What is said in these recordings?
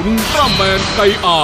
อุณตร้าแมนไกอา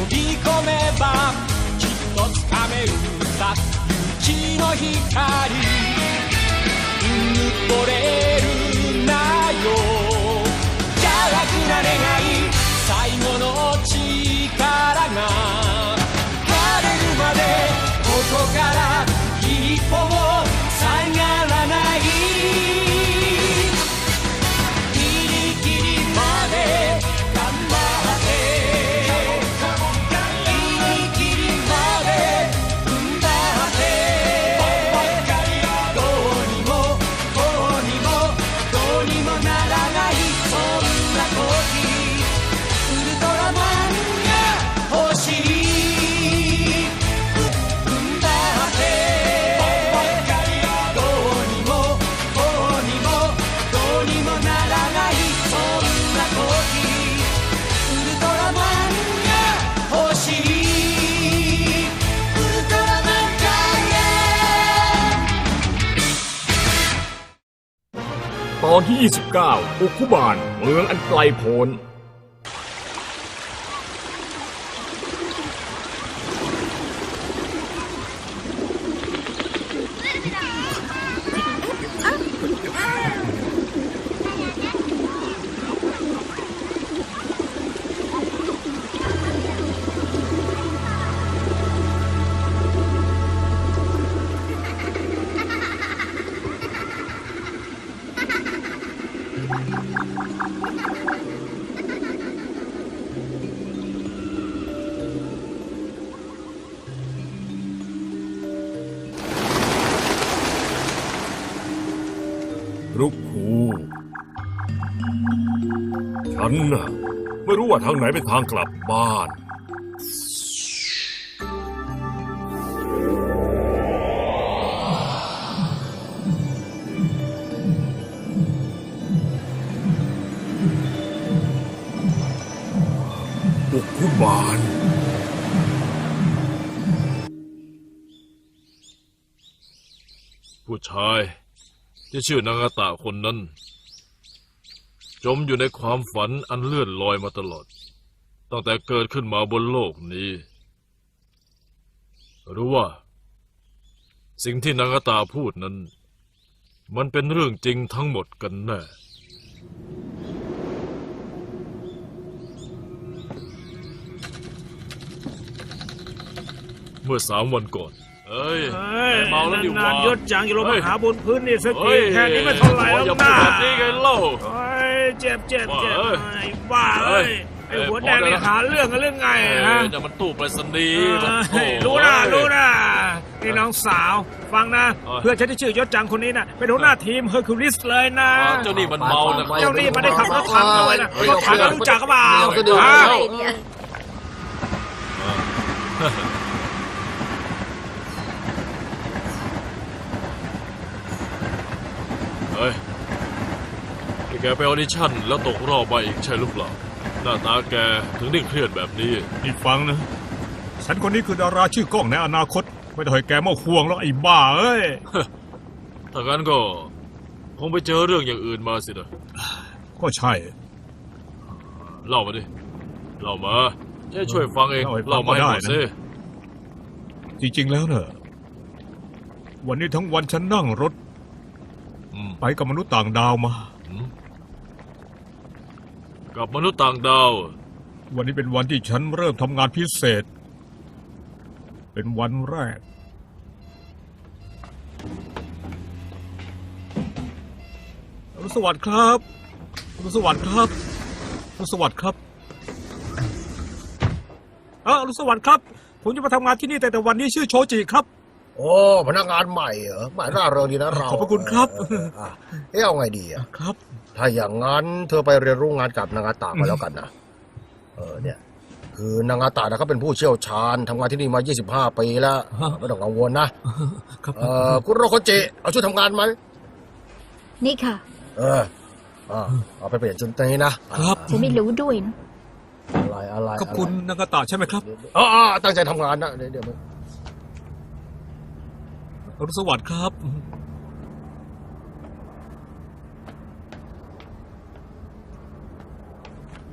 飛び込めばきっとつかめるさ勇気の光うぬぼれる อนที่ 29 อุคุบาล เมืองอันไกลโพ้น รุกคูฉันน่ะไม่รู้ว่าทางไหนเป็นทางกลับบ้านอุคุบานผู้ชาย ที่ชื่อนางาตะคนนั้น จมอยู่ในความฝันอันเลื่อนลอยมาตลอด ตั้งแต่เกิดขึ้นมาบนโลกนี้ รู้ว่า สิ่งที่นางาตาพูดนั้น มันเป็นเรื่องจริงทั้งหมดกันแน่เมื่อสามวันก่อน เอ้ยเฮ้ยเมาแล้วดิวะนานๆยศจังอย่าลงเฮ้มายหาบนพื้นนี่สักทีแค่นี้ไม่เท่าไหร่แล้วอย่านะพูดแบบนี้ไงเล่าโอ้ยเจ็บเจ็บเจ็บว่าเอ้ยไอ้บ้าเอ้ยเอ้ไอ้ยหัวพอแดงได้นี่แล้วหาเรื่องกันเรื่องไงเอ้ฮะยเนี่ยมันตู้ไปรษณีย์เอ้ยโถ่รู้นะรู้นะนี่น้องสาวฟังนะเอ้ยเพื่อนฉันที่ชื่อยศจังคนนี้น่ะเป็นหัวหน้าทีมเฮอร์คิวลิสเลยนะอ๋อเจ้านี่มันเมานะเจ้านี่มันได้ขับรถถังเอาไว้นะเฮ้ยรถถังรู้จักก็เปล่า เดี๋ยวก็ดู ฮะ แล้ว เฮ้ยที่ แกไปออดิชั่นแล้วตกรอบมาอีกใช่หรือเปล่าหน้าตาแกถึงได้เครียดแบบนี้นี่ฟังนะ ฉันคนนี้คือดาราชื่อกล้องในอนาคต ไม่ต้องให้แกมาห่วงแล้วไอ้บ้าเอ้ย ถ้างั้นก็ คงไปเจอเรื่องอย่างอื่นมาสินะก็ใช่เล่ามาดิเล่ามาจะช่วยฟังเองเล่าให้ฟังเล่ามาให้หมดก็ได้นะสิจริงๆแล้วเนอะวันนี้ทั้งวันฉันนั่งรถอืมไปกับมนุษย์ต่างดาวมาอืม กับมนุษย์ต่างดาว วันนี้เป็นวันที่ฉันเริ่มทำงานพิเศษ เป็นวันแรกอรุณสวัสดิ์ครับอรุณสวัสดิ์ครับอรุณสวัสดิ์ครับเอออรุณสวัสดิ์ครับ ผมจะมาทำงานที่นี่แต่แต่วันนี้ชื่อโชจิครับ โอ้พนักงานใหม่เหรอใหม่ร่าเริงดีนะเราขอบพระคุณครับ เออเออเอ๊ะเอาไงดีอะครับ ถ้าอย่างนั้นเธอไปเรียนรู้งานกับนางาตาก็แล้วกันนะ เออเนี่ยคคือนางอาตานะเขาเป็นผู้เชี่ยวชาญทำงานที่นี่มา 25 ปีแล้วฮะไม่ต้องกังวลนะ ครับเออคุณโรโคจิเอาชุดทำงานไหมนี่ค่ะ เอออ่าเอาไปเปลี่ยนชุดนี้นะครับ ฉันไม่รู้ด้วยนะอะไรอะไรขอบคุณนางาตะใช่ไหมครับอ๋อตั้งใจทำงานนะเดี๋ยวเดี๋ยวอรุณสวัสดิ์ครับ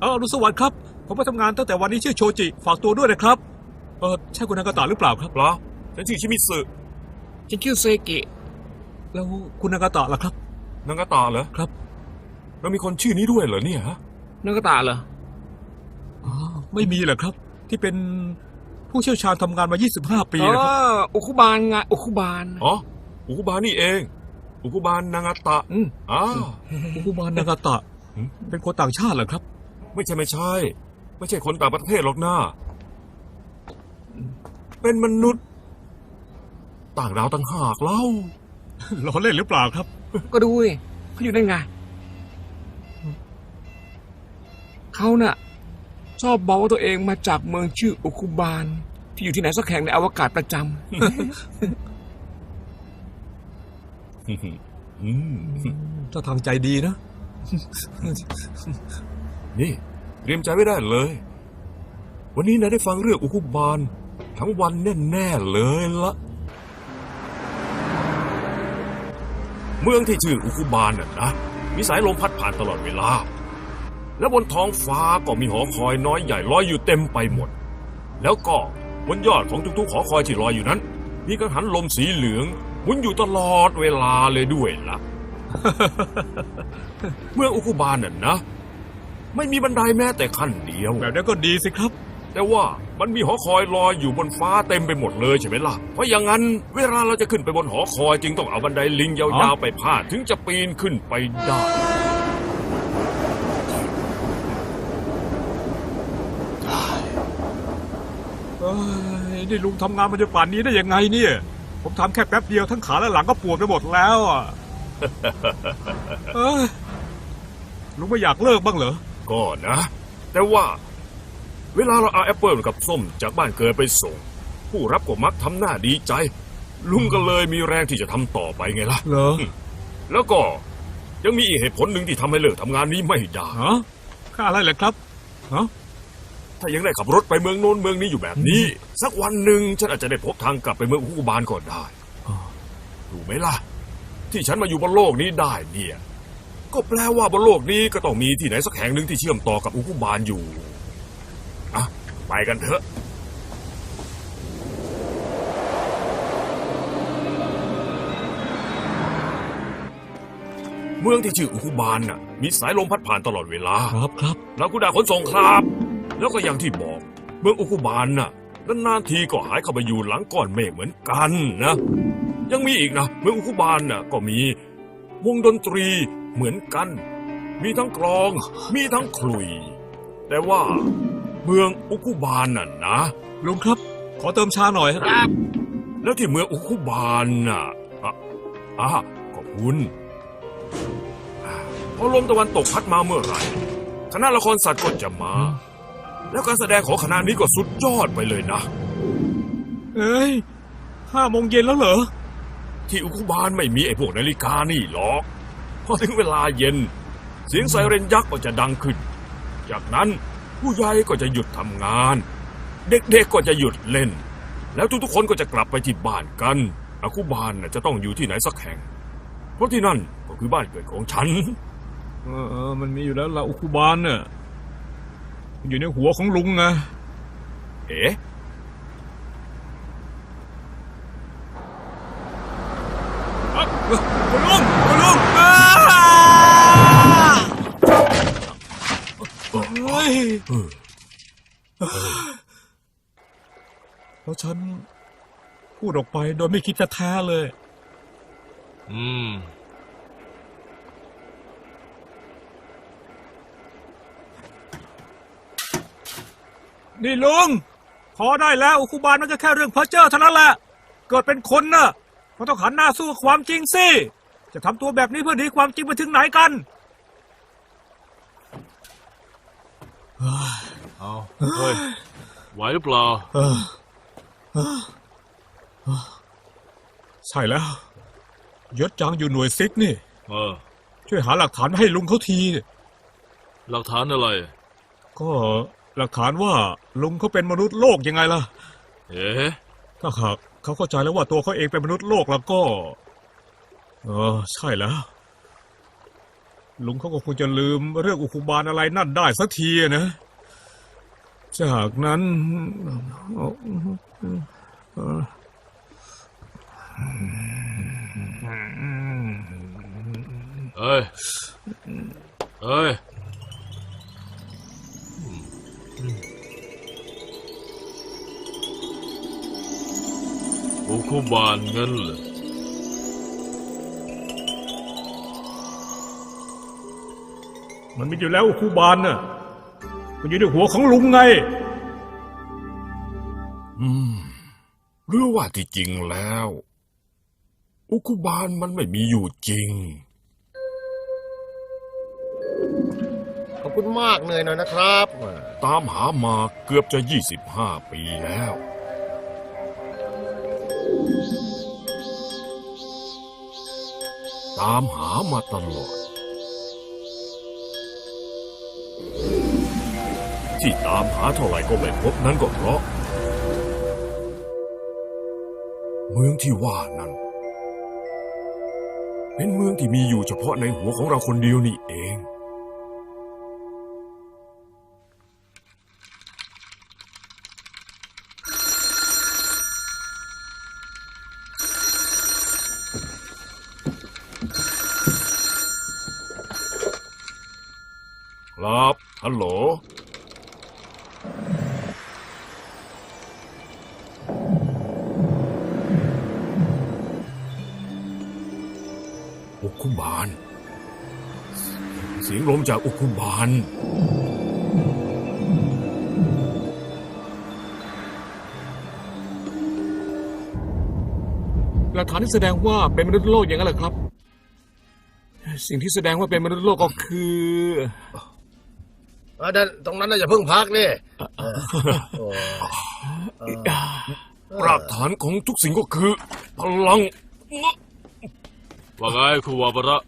เอออรุณสวัสดิ์ครับ ผมมาทำงานตั้งแต่วันนี้ชื่อโชจิ ฝากตัวด้วยนะครับ เออใช่คุณนางาตะหรือเปล่าครับ เหรอฉันชื่อชิมิสึฉันชื่อเซกิแล้วคุณนางาตะล่ะครับ นางาตาเหรอครับ แล้วมีคนชื่อนี้ด้วยเหรอเนี่ยฮะนักกตาเหรออ๋อไม่มีเหรอครับ ที่เป็นผู้เชี่ยวชาญทำงานมา 25 ปีอ๋อนะครับอุคุบาลไงอุคุบาลอ๋ออุคุบานี่เอง อุคุบาลนางาตะอืมอ้าผู้มานนางาตะหืมเป็นคนต่างชาติเหรอครับ ไม่ใช่ไม่ใช่ ไม่ใช่คนต่างประเทศหรอกนะเป็นมนุษย์ ต่างดาวต่างหากเล่า ล้อเล่นหรือเปล่าครับ ก็ดูดิเขาอยู่ได้ไง เขาน่ะ ชอบบอกว่าตัวเองมาจากเมืองชื่ออุคุบาลที่อยู่ที่ไหนสักแห่งในอวกาศประจอืมเจ้าทางใจดีนะ นี่ เตรียมใจไว้ได้เลย วันนี้นายได้ฟังเรื่องอุคุบาลทั้งวันแน่ๆเลยละเมืองที่ชื่ออุคุบาลน่ะนะมีสายลมพัดผ่านตลอดเวลา และบนท้องฟ้าก็มีหอคอยน้อยใหญ่ลอยอยู่เต็มไปหมด แล้วก็บนยอดของทุกๆหอคอยที่ลอยอยู่นั้น มีกังหันลมสีเหลืองหมุนอยู่ตลอดเวลาเลยด้วยล่ะ เมืองอุคุบาลน่ะนะ ไม่มีบันไดแม้แต่ขั้นเดียว แบบนี้ก็ดีสิครับ แต่ว่ามันมีหอคอยลอยอยู่บนฟ้าเต็มไปหมดเลยใช่ไหมล่ะ เพราะอย่างนั้นเวลาเราจะขึ้นไปบนหอคอยจึงต้องเอาบันไดลิงยาวๆไปพาดถึงจะปีนขึ้นไปได้เอ้ยนี่ลุงทำงานมาจนป่านนี้ได้ยังไงเนี่ย ผมทำแค่แป๊บเดียวทั้งขาและหลังก็ปวดไปหมดแล้วอะเอ้ยลุงไม่อยากเลิกบ้างเหรอ ก็นะ แต่ว่า เวลาเราเอาแอปเปิลกับส้มจากบ้านเกิดไปส่ง ผู้รับก็มักทำหน้าดีใจ ลุงก็เลยมีแรงที่จะทำต่อไปไงล่ะ เหรอ แล้วก็ยังมีอีกเหตุผลหนึ่งที่ทำให้เลิกทำงานนี้ไม่ได้ ฮะค่าอะไรเหรอครับฮะถ้ายังได้ขับรถไปเมืองโน้นเมืองนี้อยู่แบบนี้ สักวันหนึ่งฉันอาจจะได้พบทางกลับไปเมืองอุกุบาลก็ได้ถูกไหมล่ะ ที่ฉันมาอยู่บนโลกนี้ได้เนี่ย ก็แปลว่าบนโลกนี้ก็ต้องมีที่ไหนสักแห่งหนึ่งที่เชื่อมต่อกับอุกุบาลอยู่อะไปกันเถอะเมืองที่ชื่ออุคุบาลน่ะ มีสายลมพัดผ่านตลอดเวลา ครับครับเรากุดาขนส่งครับ แล้วก็อย่างที่บอก เมืองอุคุบาลน่ะนานๆทีก็หายเข้าไปอยู่หลังก้อนเมฆเหมือนกันนะ ยังมีอีกนะ เมืองอุคุบาลน่ะก็มีวงดนตรี เหมือนกัน มีทั้งกลอง มีทั้งขลุย แต่ว่าเมืองอุคุบาลน่ะนะลุงครับ ขอเติมชาหน่อยฮะแล้วที่เมืองอุคุบาลน่ะอะอะขอบคุณอ่าพอลมตะวันตกพัดมาเมื่อไหร่คณะละครสัตว์ก็จะมา แล้วการแสดงของคณะนี้ก็สุดยอดไปเลยนะเอ้ยห้าโมงเย็นแล้วเหรอ ที่อุคุบาลไม่มีไอ้พวกนาฬิกานี่หรอก พอถึงเวลาเย็น เสียงไซเรนยักษ์ก็จะดังขึ้น จากนั้นผู้ใหญ่ก็จะหยุดทำงาน เด็กๆก็จะหยุดเล่น แล้วทุกๆคนก็จะกลับไปที่บ้านกันอาคุบาลน่ะจะต้องอยู่ที่ไหนสักแห่ง เพราะที่นั่นก็คือบ้านเกิดของฉัน เออเออมันมีอยู่แล้วละอุคุบาลเนี่ยมันอยู่ในหัวของลุงไงเอ๊ะอะคุณลุงคุณลุงอ้าเฮ้ย เออ แล้ว ฉัน พูดออกไปโดยไม่คิดจะแท้ๆเลย อืม นี่ลุง พอได้แล้วอุคุบาลมันก็แค่เรื่องเพ้อเจ้อเท่านั้นแหละ เกิดเป็นคนน่ะมันต้องหันหน้าสู้กับความจริงสิ จะทำตัวแบบนี้เพื่อหนีความจริงไปถึงไหนกัน เอาเฮ้ยไหวหรือเปล่า ใช่แล้วยศจังอยู่หน่วยซิกนี่ เออ ช่วยหาหลักฐานมาให้ลุงเขาที หลักฐานอะไร ก็หลักฐานว่าลุงเขาเป็นมนุษย์โลกยังไงล่ะ เอ๊ะถ้าหากเขาเข้าใจแล้วว่าตัวเขาเองเป็นมนุษย์โลกแล้วก็ เออ ใช่แล้ว ลุงเขาก็คงจะลืมเรื่องอุคุบาลอะไรนั่นได้สักทีอะนะ จากนั้นเอ่อเอ้ย เอ้ยอุคุบาลเงินเหรอมันมีอยู่แล้วอุคุบาลน่ะ มันอยู่ในหัวของลุงไง อืมหรือว่าที่จริงแล้ว อุคุบาลมันไม่มีอยู่จริง ขอบคุณมากเหนื่อยหน่อยนะครับ ตามหามาเกือบจะยี่สิบห้าปีแล้ว ตามหามาตลอด ที่ตามหาเท่าไหร่ก็ไม่พบนั้นก็เพราะ เมืองที่ว่านั้น เป็นเมืองที่มีอยู่เฉพาะในหัวของเราคนเดียวนี่เอง อุคุบาลหลักฐานที่แสดงว่าเป็นมนุษย์โลกอย่างนั้นเหรอครับ สิ่งที่แสดงว่าเป็นมนุษย์โลกก็คือเออเดินตรงนั้นน่าจะเพิ่งพักนี่เออโอ้เออรากฐานของทุกสิ่งก็คือ พลังว่าไงครูวาบระ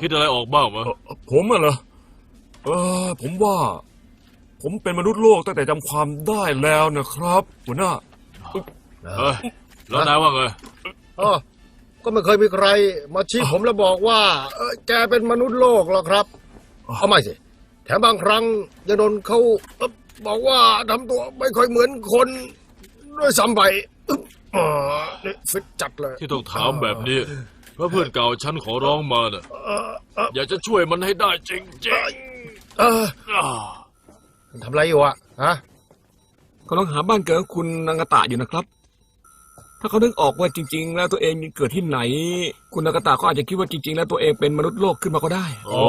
คิดอะไรออกบ้างวะเอ่อผมอะเหรอเออผมว่า ผมเป็นมนุษย์โลกตั้งแต่จำความได้แล้วนะครับ หัวหน้าเอ้ยแล้วนายว่าไงเออก็ไม่เคยมีใครมาชี้ผมแล้วบอกว่าเออแกเป็นมนุษย์โลกหรอกครับเอาไม่สิแถมบางครั้งยังโดนเขาเอ่อบอกว่าทำตัวไม่ค่อยเหมือนคนด้วยซ้ำไปอึ๊บอ่านี่ฟิตจัดเลย ที่ต้องถามแบบนี้ เพราะเพื่อนเก่าฉันขอร้องมาน่ะเออเอออยากจะช่วยมันให้ได้จริงเออๆอ่าทำอะไรอยู่อะฮะกำลังหาบ้านเกิดของคุณนางาตะอยู่นะครับ ถ้าเขานึกออกว่าจริง ๆ แล้วตัวเองเกิดที่ไหน คุณนางาตะก็อาจจะคิดว่าจริง ๆ แล้วตัวเองเป็นมนุษย์โลกขึ้นมาก็ได้อ๋อ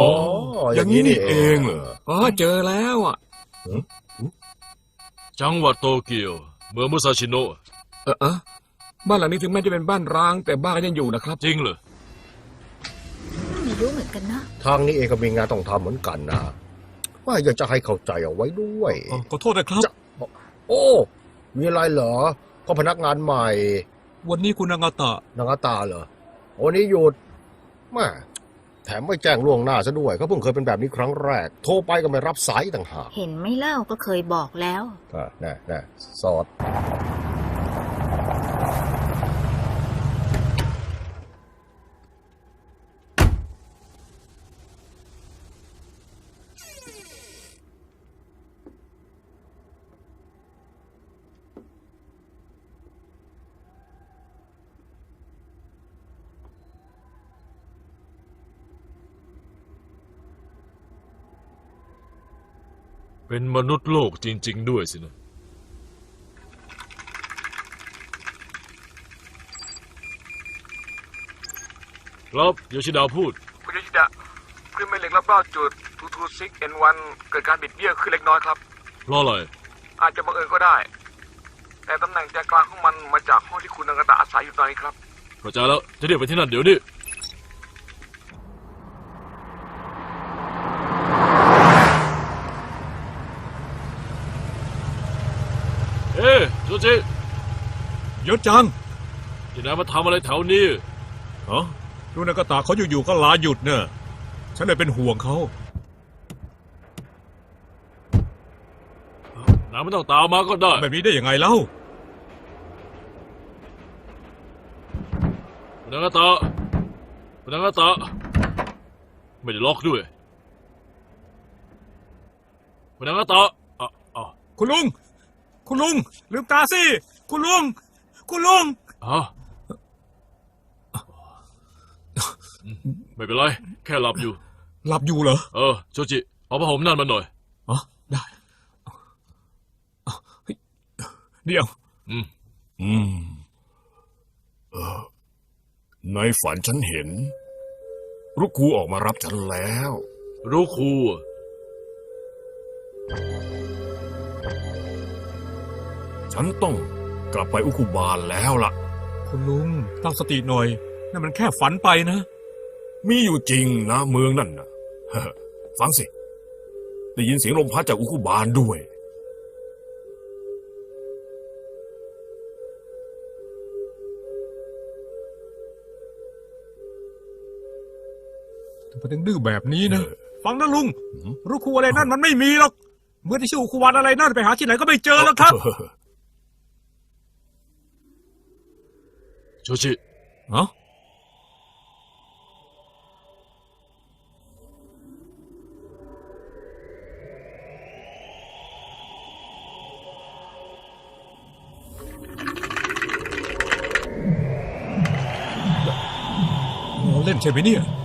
อย่างนี้นี่เองเหรออ๋อเจอแล้วอะจังหวัดโตเกียว เมืองมุซาชิโนะเออเออ บ้านหลังนี้ถึงแม้จะเป็นบ้านร้าง แต่บ้านก็ยังอยู่นะครับ จริงเหรอไม่รู้เหมือนกันนะ ทางนี้เองก็มีงานต้องทำเหมือนกันนะ ว่าอยากจะให้เข้าใจเอาไว้ด้วยเอ่อขอโทษนะครับ จะ โอ้ มีอะไรเหรอ ก็พนักงานใหม่วันนี้คุณนางาตะ นางอาตาเหรอวันนี้หยุดแม่แถมไม่แจ้งล่วงหน้าซะด้วยเขาเพิ่งเคยเป็นแบบนี้ครั้งแรก โทรไปก็ไม่รับสายต่างหากเห็นไหม่เล่าก็เคยบอกแล้ว อะน่ะน่ะสอด เป็นมนุษย์โลกจริง ๆ ด้วยสินะ ครับโยชิดาพูด คุณยชิดะคลื่นแม่เหล็กรอบๆจุด226 N1 เกิดการบิดเบี้ยวขึ้นเล็กน้อยครับ เพราะอะไร อาจจะบังเอิญก็ได้ แต่ตำแหน่งใจกลางของมันมาจากห้องที่คุณนางาตะอาศัยอยู่ตอนนี้ครับเข้าใจแล้ว จะเรียกไปที่นั่นเดี๋ยวนี้ ค เอ้โจจิ ยศจังที่นายมาทำอะไรแถวนี้ฮะดูนากาตาเขาอยู่ๆก็ลาหยุดเนอะฉันเลยเป็นห่วงเขานายไม่ต้องตามมาก็ได้ แบบนี้ได้ยังไงเล่าคุณนางาตะคุณนางาตะไม่ได้ล็อกด้วยคุณนางาตะอะอะคุณลุง คุณลุง ลืมตาสิ คุณลุง คุณลุงฮะไม่เป็นไร แค่หลับอยู่ หลับอยู่เหรอ เออโจจิ เอาผ้าห่มนั่นมาหน่อยอ๋อได้เอาเฮ้ยเดี๋ยว อืม อืมเออในฝันฉันเห็น รุกคูออกมารับฉันแล้วรู้ครูอะฉันต้อง กลับไปอุคุบาลแล้วล่ะ คุณลุงตั้งสติหน่อยนั่นมันแค่ฝันไปนะ มีอยู่จริงนะเมืองนั่นนะฟังสิ ได้ยินเสียงลมพัดจากอุคุบาลด้วย ทำไมถึงดื้อแบบนี้นะเออฟังนะลุง รู้ครูอะไรนั่นมันไม่มีหรอก เมื่อที่ชื่อครูวันอะไรนั่นไปหาที่ไหนก็ไม่เจอแล้วครับ โจจิเอ้าโอ้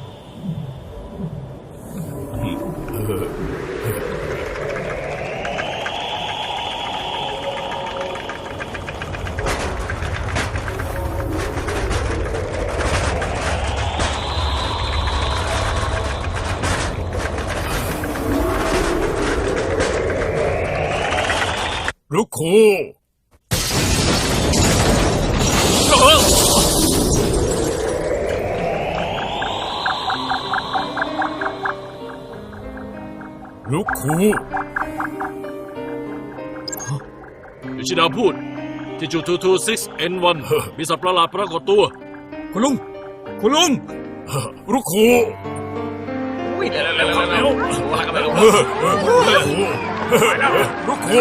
ที่จุด226 N1 มีสัตว์ประหลาดปรากฏตัว คุณลุง คุณลุงรุกคูวิ่งเร็วเร็วเร็วว่ากันไปแล้วรุกคู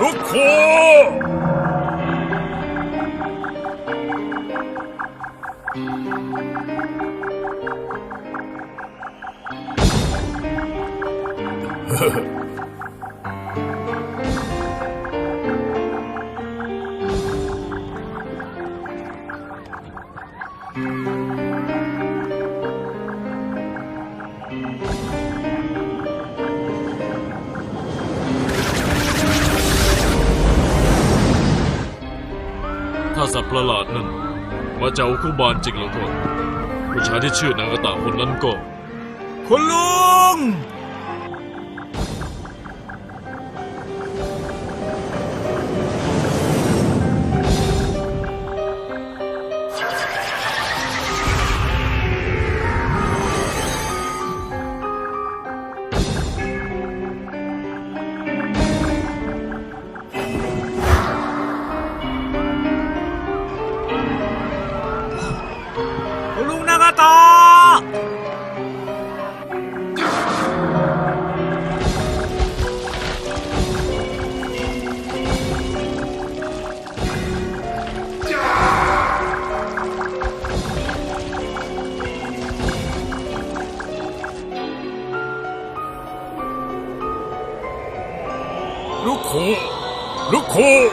รุกคูถ้า สัตว์ประหลาดนั่นมาจากอุคุบาลจริงแล้วก็ผู้ชายที่ชื่อนางกระต่ายคนนั้นก็คุณลุง รุก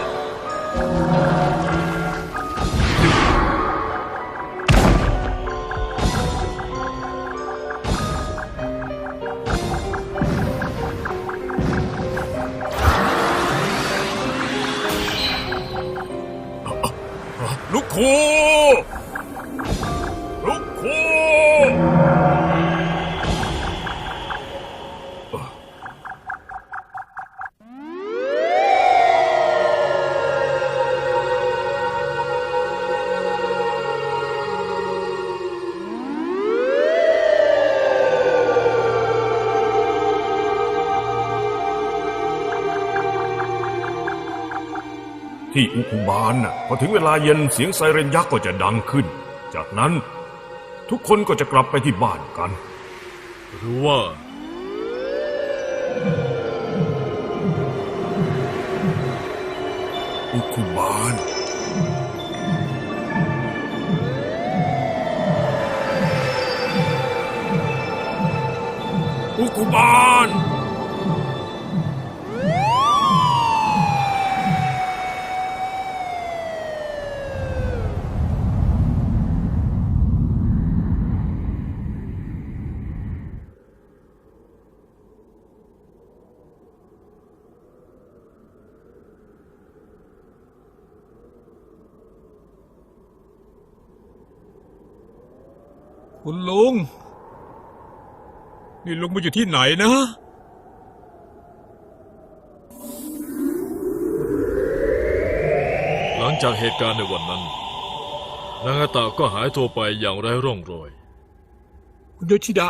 ที่อุคุบาลน่ะพอถึงเวลาเย็นเสียงไซเรนยักษ์ก็จะดังขึ้น จากนั้นทุกคนก็จะกลับไปที่บ้านกัน หรือว่า อุคุบาลอุคุบาล คุณลุง นี่ลุงมาอยู่ที่ไหนนะ หลังจากเหตุการณ์ในวันนั้น นางาตะก็หายตัวไปอย่างไร้ร่องรอย คุณโยชิดะ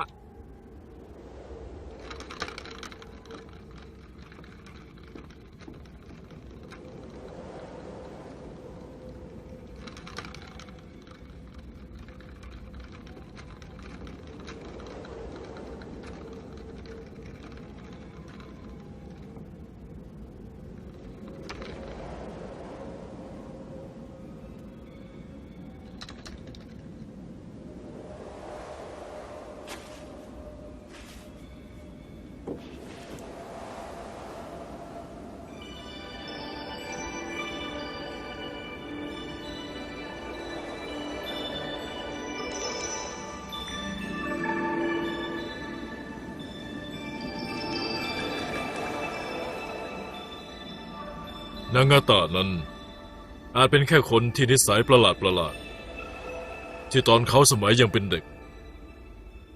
นางาตะนั้น อาจเป็นแค่คนที่นิสัยประหลาดประหลาด ที่ตอนเขาสมัยยังเป็นเด็ก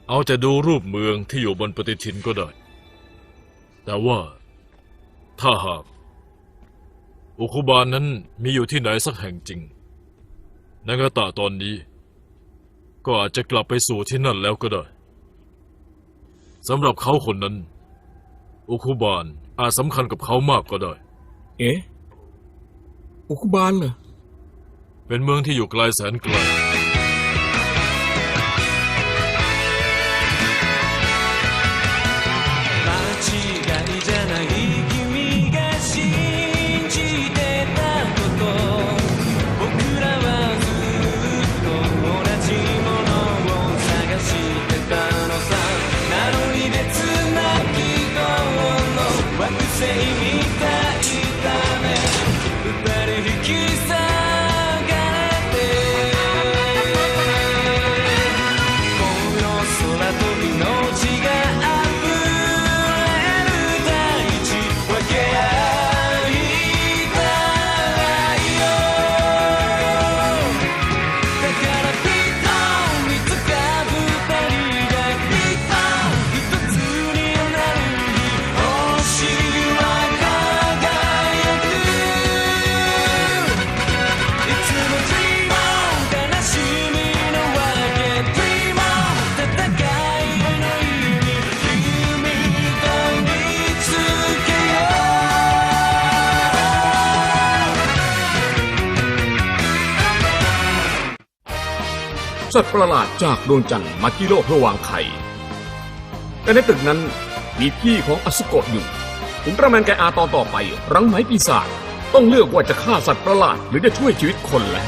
เอาแต่ดูรูปเมืองที่อยู่บนปฏิทินก็ได้ แต่ว่าถ้าหากอุคุบาลนั้นมีอยู่ที่ไหนสักแห่งจริง นางาตะตอนนี้ ก็อาจจะกลับไปสู่ที่นั่นแล้วก็ได้สำหรับเขาคนนั้น อุคุบาลอาจสำคัญกับเขามากก็ได้ เอ๊ะ อุคุบาลเหรอเป็นเมืองที่อยู่ไกลแสนไกล สัตว์ประหลาดจากดวงจันทร์มาที่โลกเพื่อวางไข่แต่ในตึกนั้นมีพี่ของอสุโกะอยู่อุลตร้าแมนไกอาตอนต่อไป รังไหมปีศาจต้องเลือกว่าจะฆ่าสัตว์ประหลาดหรือจะช่วยชีวิตคนแล้ว